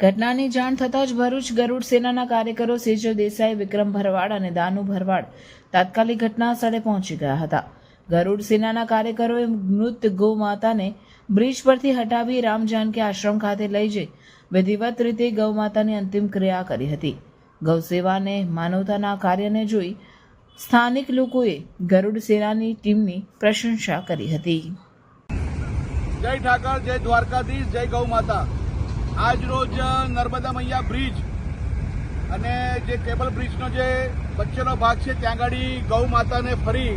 ઘટનાની જાણ થતાં જ ભરૂચ ગરુડ સેનાના કાર્યકરો સેજો દેસાઈ, વિક્રમ ભરવાડ અને દાનુ ભરવાડ તાત્કાલિક ઘટના સ્થળે પહોંચી ગયા હતા. ગરુડ સેનાના કાર્યકરોએ મૃત ગૌમાતાને બ્રિજ પરથી હટાવી રામ જાનકી આશ્રમ ખાતે લઈ જઈ વિધિવત રીતે ગૌમાતાની અંતિમ ક્રિયા કરી હતી. ગૌસેવાને માનવતાના કાર્યને જોઈ સ્થાનિક લોકોએ ગરુડ સેનાની ટીમની પ્રશંસા કરી હતી. જય ઠાકર, જય દ્વારકાધીશ, જય ગૌ માતા. આજ રોજ નર્મદા મૈયા બ્રિજ અને જે કેબલ બ્રિજનો જે વચ્ચેનો ભાગ છે, ત્યાં આગળ ગૌ માતાને ફરી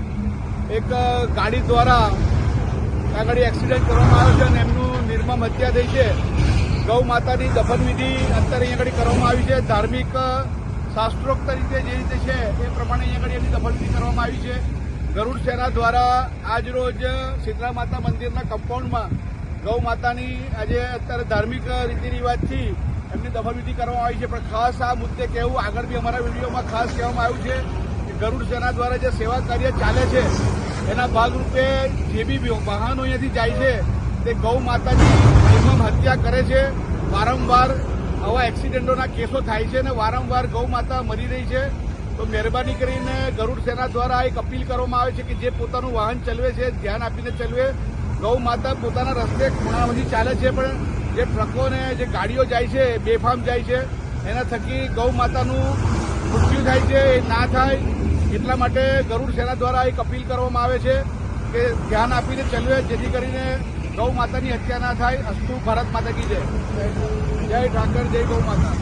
એક ગાડી દ્વારા ત્યાં આગળ એક્સિડન્ટ કરવામાં આવ્યો છે અને એમનું નિર્મમ હત્યા થઈ છે. ગૌ માતાની દફનવિધિ અત્યારે અહીંયા આગળ કરવામાં આવી છે. ધાર્મિક શાસ્ત્રોક્ત રીતે જે રીતે છે પ્રમાણે અહીંયા આગળ એની દફનવિધિ કરવામાં આવી છે. ગરુડ સેના દ્વારા આજ રોજ શીતળા માતા મંદિરના કમ્પાઉન્ડમાં ગૌ માતાની આજે અત્યારે ધાર્મિક રીતિ રિવાજથી એમની દફનવિધિ કરવામાં આવી છે. પણ ખાસ આ મુદ્દે કહેવું આગળ બી અમારા વિડીયોમાં ખાસ કહેવામાં આવ્યું છે કે ગરુડ સેના દ્વારા જે સેવા કાર્ય ચાલે છે, એના ભાગરૂપે જે બી વાહનો અહીંયાથી જાય છે, તે ગૌ માતાની નિર્મમ હત્યા કરે છે. વારંવાર આવા એક્સિડન્ટોના કેસો થાય છે અને વારંવાર ગૌ માતા મરી રહી છે. તો મહેરબાની કરીને ગરુડ સેના દ્વારા એક અપીલ કરવામાં આવે છે કે જે પોતાનું વાહન ચલવે છે, ધ્યાન આપીને ચલવે. ગૌ માતા પોતાના રસ્તે ખૂણામાંથી ચાલે છે, પણ જે ટ્રકો ને જે ગાડીઓ જાય છે, બેફામ જાય છે, એના થકી ગૌ માતાનું મૃત્યુ થાય છે, એ ના થાય. એટલા માટે ગરુડ સેના દ્વારા એક અપીલ કરવામાં આવે છે કે ધ્યાન આપીને ચલવે, જેથી કરીને ગૌ માતાની હત્યા ના થાય. અસ્તુ ભારત માતા કી જય. જય ઠાકર, જય ગૌ માતા.